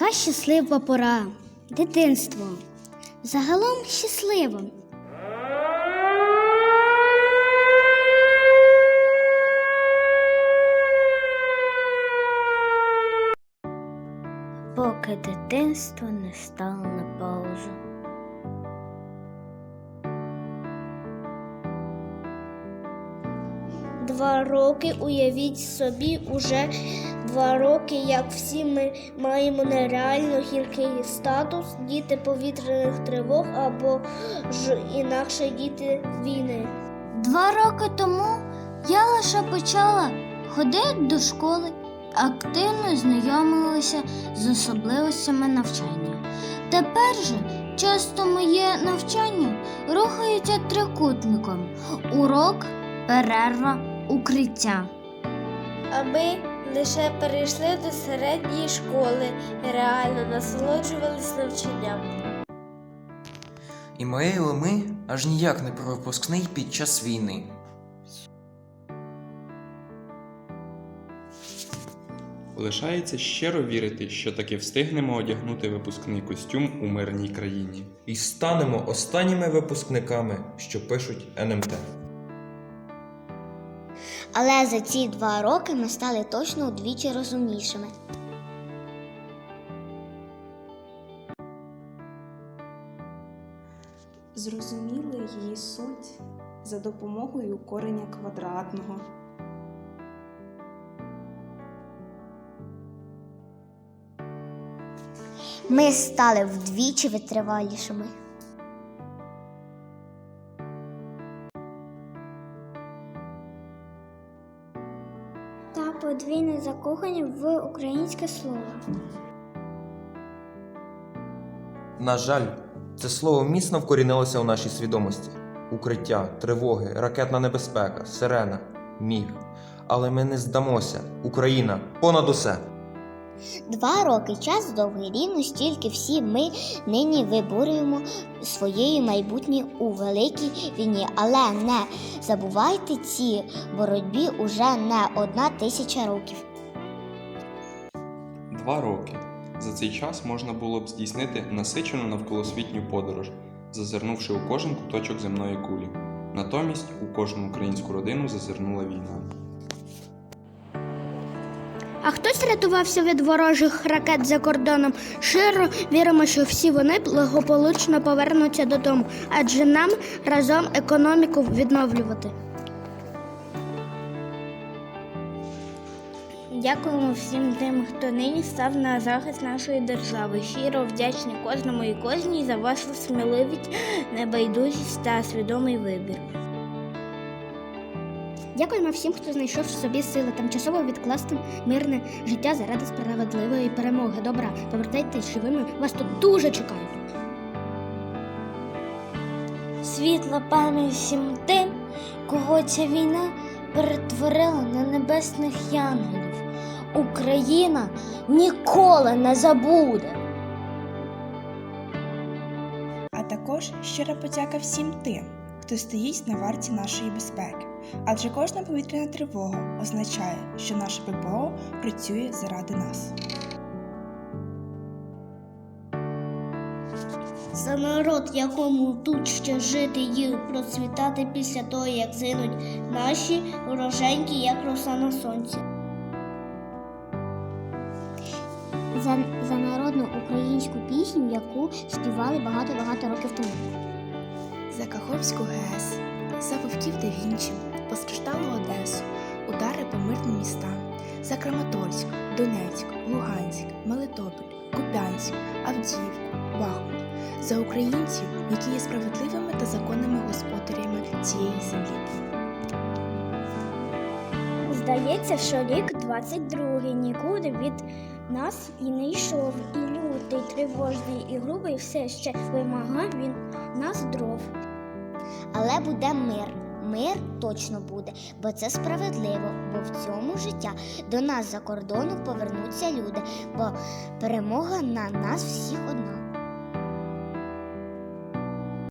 Яка щаслива пора. Дитинство. Загалом щасливо. Поки дитинство не стало на паузу. Два роки, уявіть собі, уже два роки, як всі ми маємо нереально гіркий статус, діти повітряних тривог або ж інакше діти війни. Два роки тому я лише почала ходити до школи, активно знайомилася з особливостями навчання. Тепер же часто моє навчання рухається трикутником: урок, перерва, укриття. А ми лише перейшли до середньої школи, і реально насолоджувались навчанням. І мріяли ми аж ніяк не про випускний під час війни. Лишається щиро вірити, що таки встигнемо одягнути випускний костюм у мирній країні. І станемо останніми випускниками, що пишуть НМТ. Але за ці два роки ми стали точно удвічі розумнішими. Зрозуміли її суть за допомогою кореня квадратного. Ми стали вдвічі витривалішими. Та закохані в українське слово. На жаль, це слово міцно вкорінилося у нашій свідомості: укриття, тривоги, ракетна небезпека, сирена, міг. Але ми не здамося. Україна понад усе. Два роки час довгий, рівно стільки всі ми нині виборюємо своєї майбутнє у великій війні. Але не забувайте ці боротьбі уже не одна тисяча років. Два роки. За цей час можна було б здійснити насичену навколосвітню подорож, зазирнувши у кожен куточок земної кулі. Натомість у кожну українську родину зазирнула війна. А хтось рятувався від ворожих ракет за кордоном. Щиро віримо, що всі вони благополучно повернуться додому, адже нам разом економіку відновлювати. Дякуємо всім тим, хто нині став на захист нашої держави. Щиро вдячні кожному і кожній за вашу сміливість, небайдужість та свідомий вибір. Дякуємо всім, хто знайшов в собі сили тимчасово відкласти мирне життя заради справедливої перемоги. Добра, повертайтесь живими, вас тут дуже чекають. Світла пам'ять всім тим, кого ця війна перетворила на небесних янголів. Україна ніколи не забуде. А також щира подяка всім тим, хто стоїть на варті нашої безпеки. Адже кожна повітряна тривога означає, що наше ППО працює заради нас. За народ, якому тут ще жити і процвітати після того, як зинуть наші вороженьки, як роса на сонці. За, за народну українську пісню, яку співали багато-багато років тому. За Каховську ГЕС, за вовків да Вінчі, постраждалу Одесу, удари по мирним містам, за Краматорськ, Донецьк, Луганськ, Мелитополь, Куп'янськ, Авдіївку, Бахмут, за українців, які є справедливими та законними господарями цієї землі. Здається, що рік 22-й нікуди від нас і не йшов. І лютий, тривожний, і грубий все ще вимагав він нас дров. Але буде мир. Мир точно буде, бо це справедливо, бо в цьому життя до нас за кордону повернуться люди, бо перемога на нас всіх одна.